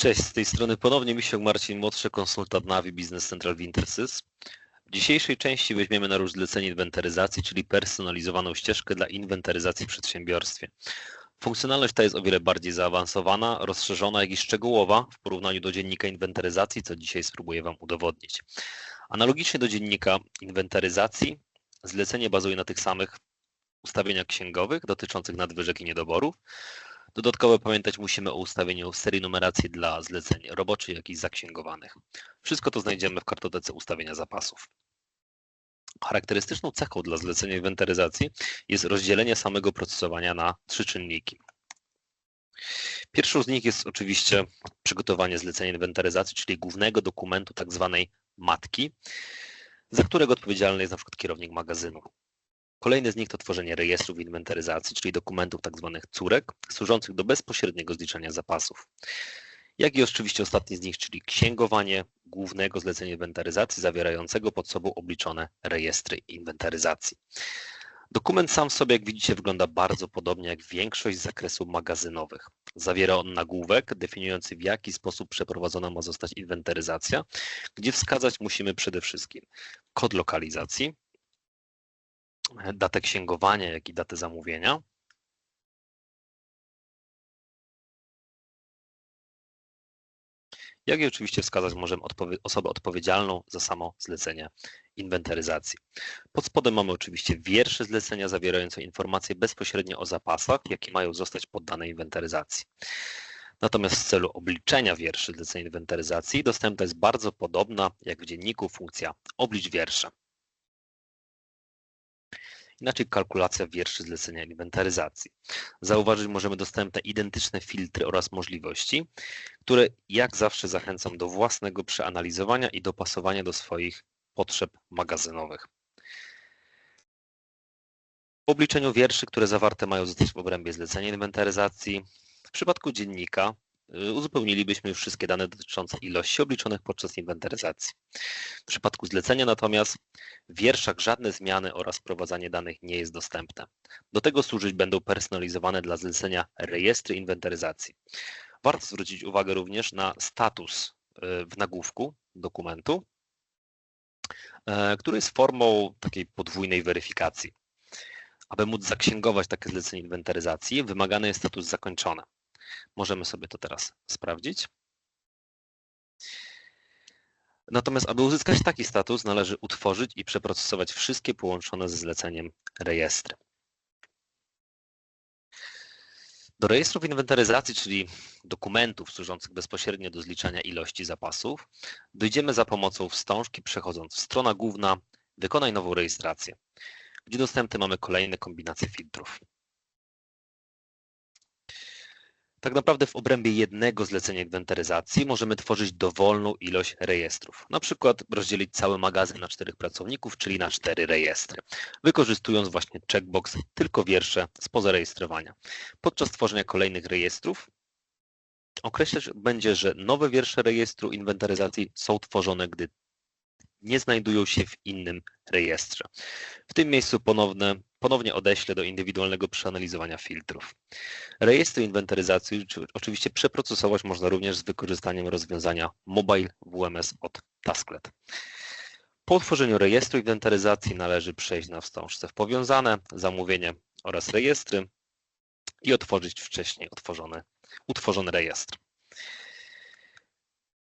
Cześć, z tej strony ponownie Misiok Marcin, młodszy konsultant Navi Business Central w Intersys. W dzisiejszej części weźmiemy na róż zlecenie inwentaryzacji, czyli personalizowaną ścieżkę dla inwentaryzacji w przedsiębiorstwie. Funkcjonalność ta jest o wiele bardziej zaawansowana, rozszerzona, jak i szczegółowa w porównaniu do dziennika inwentaryzacji, co dzisiaj spróbuję Wam udowodnić. Analogicznie do dziennika inwentaryzacji, zlecenie bazuje na tych samych ustawieniach księgowych dotyczących nadwyżek i niedoborów, Dodatkowo pamiętać musimy o ustawieniu serii numeracji dla zleceń roboczych, jak i zaksięgowanych. Wszystko to znajdziemy w kartotece ustawienia zapasów. Charakterystyczną cechą dla zlecenia inwentaryzacji jest rozdzielenie samego procesowania na trzy czynniki. Pierwszą z nich jest oczywiście przygotowanie zlecenia inwentaryzacji, czyli głównego dokumentu tak zwanej matki, za którego odpowiedzialny jest przykład kierownik magazynu. Kolejny z nich to tworzenie rejestrów inwentaryzacji, czyli dokumentów tzw. Tak córek, służących do bezpośredniego zliczenia zapasów. Jak i oczywiście ostatni z nich, czyli księgowanie głównego zlecenia inwentaryzacji zawierającego pod sobą obliczone rejestry inwentaryzacji. Dokument sam w sobie, jak widzicie, wygląda bardzo podobnie jak większość z zakresów magazynowych. Zawiera on nagłówek definiujący w jaki sposób przeprowadzona ma zostać inwentaryzacja, gdzie wskazać musimy przede wszystkim kod lokalizacji, datę księgowania, jak i datę zamówienia. Jak i oczywiście wskazać możemy odpowie osobę odpowiedzialną za samo zlecenie inwentaryzacji. Pod spodem mamy oczywiście wiersze zlecenia zawierające informacje bezpośrednio o zapasach, jakie mają zostać poddane inwentaryzacji. Natomiast w celu obliczenia wierszy zlecenia inwentaryzacji dostępna jest bardzo podobna jak w dzienniku funkcja oblicz wiersze. Inaczej kalkulacja wierszy zlecenia inwentaryzacji. Zauważyć możemy dostępne identyczne filtry oraz możliwości, które jak zawsze zachęcam do własnego przeanalizowania i dopasowania do swoich potrzeb magazynowych. Po obliczeniu wierszy, które zawarte mają zostać w obrębie zlecenia inwentaryzacji, w przypadku dziennika uzupełnilibyśmy już wszystkie dane dotyczące ilości obliczonych podczas inwentaryzacji. W przypadku zlecenia natomiast w wierszach żadne zmiany oraz wprowadzanie danych nie jest dostępne. Do tego służyć będą personalizowane dla zlecenia rejestry inwentaryzacji. Warto zwrócić uwagę również na status y, w nagłówku dokumentu, y, który jest formą takiej podwójnej weryfikacji. Aby móc zaksięgować takie zlecenie inwentaryzacji, wymagany jest status zakończony. Możemy sobie to teraz sprawdzić. Natomiast aby uzyskać taki status należy utworzyć i przeprocesować wszystkie połączone ze zleceniem rejestry. Do rejestrów inwentaryzacji, czyli dokumentów służących bezpośrednio do zliczania ilości zapasów, dojdziemy za pomocą wstążki przechodząc w strona główna Wykonaj nową rejestrację, gdzie dostępne mamy kolejne kombinacje filtrów. Tak naprawdę w obrębie jednego zlecenia inwentaryzacji możemy tworzyć dowolną ilość rejestrów. Na przykład rozdzielić cały magazyn na czterech pracowników, czyli na cztery rejestry, wykorzystując właśnie checkbox tylko wiersze spoza rejestrowania. Podczas tworzenia kolejnych rejestrów określać będzie, że nowe wiersze rejestru inwentaryzacji są tworzone, gdy nie znajdują się w innym rejestrze. W tym miejscu ponowne, ponownie odeślę do indywidualnego przeanalizowania filtrów. Rejestry inwentaryzacji oczywiście przeprocesować można również z wykorzystaniem rozwiązania Mobile WMS od Tasklet. Po utworzeniu rejestru inwentaryzacji należy przejść na wstążce w powiązane, zamówienie oraz rejestry i otworzyć wcześniej otworzony, utworzony rejestr.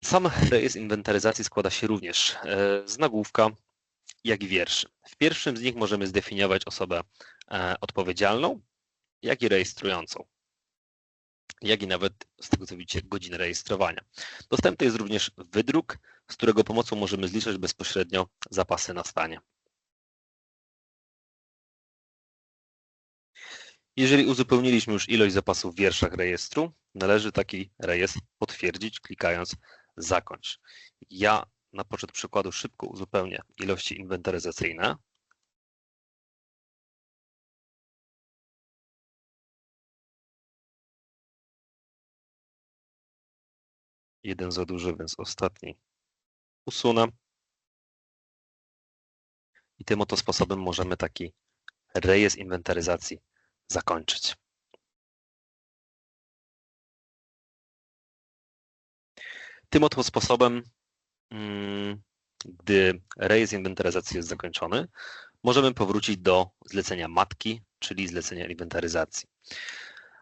Sam rejestr inwentaryzacji składa się również e, z nagłówka, jak i wierszy. W pierwszym z nich możemy zdefiniować osobę e, odpowiedzialną, jak i rejestrującą, jak i nawet z tego co widzicie godzinę rejestrowania. Dostępny jest również wydruk, z którego pomocą możemy zliczyć bezpośrednio zapasy na stanie. Jeżeli uzupełniliśmy już ilość zapasów w wierszach rejestru, należy taki rejestr potwierdzić klikając zakończ. Ja na poczet przykładu szybko uzupełnię ilości inwentaryzacyjne. Jeden za duży, więc ostatni usunę. I tym oto sposobem możemy taki rejestr inwentaryzacji zakończyć. Tym oto sposobem, gdy rejestr inwentaryzacji jest zakończony, możemy powrócić do zlecenia matki, czyli zlecenia inwentaryzacji.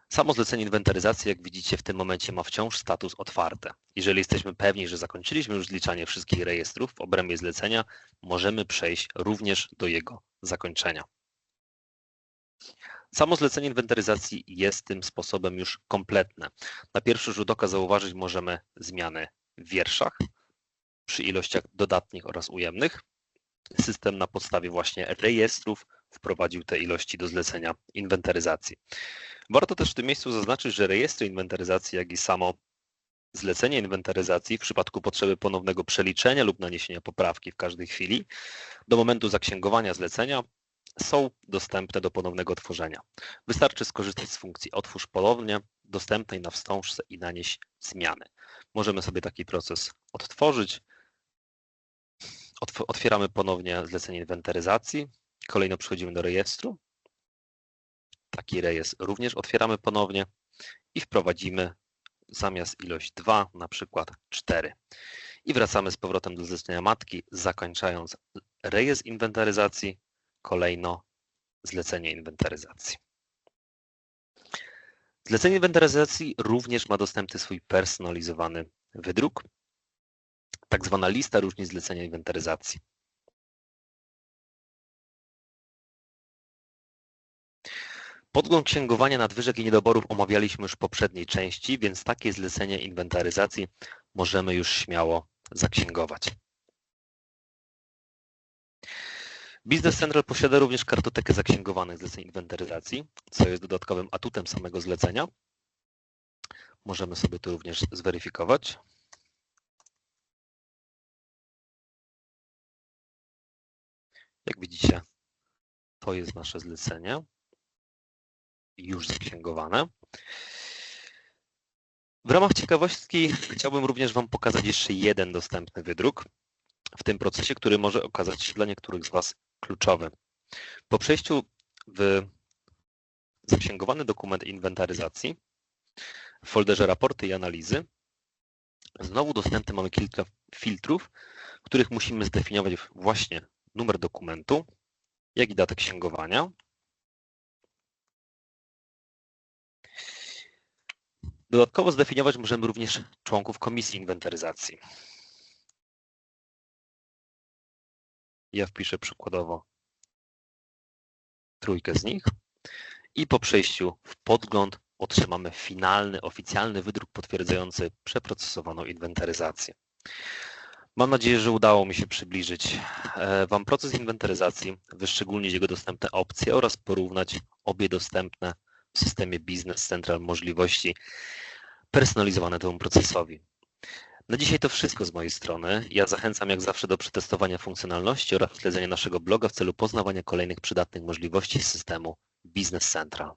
Samo zlecenie inwentaryzacji, jak widzicie, w tym momencie ma wciąż status otwarte. Jeżeli jesteśmy pewni, że zakończyliśmy już zliczanie wszystkich rejestrów w obrębie zlecenia, możemy przejść również do jego zakończenia. Samo zlecenie inwentaryzacji jest tym sposobem już kompletne. Na pierwszy rzut oka zauważyć możemy zmiany w wierszach przy ilościach dodatnich oraz ujemnych. System na podstawie właśnie rejestrów wprowadził te ilości do zlecenia inwentaryzacji. Warto też w tym miejscu zaznaczyć, że rejestry inwentaryzacji, jak i samo zlecenie inwentaryzacji w przypadku potrzeby ponownego przeliczenia lub naniesienia poprawki w każdej chwili do momentu zaksięgowania zlecenia są dostępne do ponownego tworzenia. Wystarczy skorzystać z funkcji otwórz ponownie, dostępnej na wstążce i nanieść zmiany. Możemy sobie taki proces odtworzyć. Otwieramy ponownie zlecenie inwentaryzacji. Kolejno przechodzimy do rejestru. Taki rejestr również otwieramy ponownie i wprowadzimy zamiast ilość 2, na przykład 4. I wracamy z powrotem do zlecenia matki, zakończając rejestr inwentaryzacji kolejno zlecenie inwentaryzacji. Zlecenie inwentaryzacji również ma dostępny swój personalizowany wydruk, tak zwana lista różnic zlecenia inwentaryzacji. Podgląd księgowania nadwyżek i niedoborów omawialiśmy już w poprzedniej części, więc takie zlecenie inwentaryzacji możemy już śmiało zaksięgować. Business Central posiada również kartotekę zaksięgowanych zleceń inwentaryzacji, co jest dodatkowym atutem samego zlecenia. Możemy sobie to również zweryfikować. Jak widzicie, to jest nasze zlecenie już zaksięgowane. W ramach ciekawostki chciałbym również Wam pokazać jeszcze jeden dostępny wydruk w tym procesie, który może okazać się dla niektórych z Was kluczowy. Po przejściu w zaksięgowany dokument inwentaryzacji w folderze raporty i analizy znowu dostępny mamy kilka filtrów, których musimy zdefiniować właśnie numer dokumentu, jak i datę księgowania. Dodatkowo zdefiniować możemy również członków komisji inwentaryzacji. Ja wpiszę przykładowo trójkę z nich i po przejściu w podgląd otrzymamy finalny, oficjalny wydruk potwierdzający przeprocesowaną inwentaryzację. Mam nadzieję, że udało mi się przybliżyć e, Wam proces inwentaryzacji, wyszczególnić jego dostępne opcje oraz porównać obie dostępne w systemie Business Central możliwości personalizowane temu procesowi. Na dzisiaj to wszystko z mojej strony. Ja zachęcam jak zawsze do przetestowania funkcjonalności oraz śledzenia naszego bloga w celu poznawania kolejnych przydatnych możliwości systemu Business Central.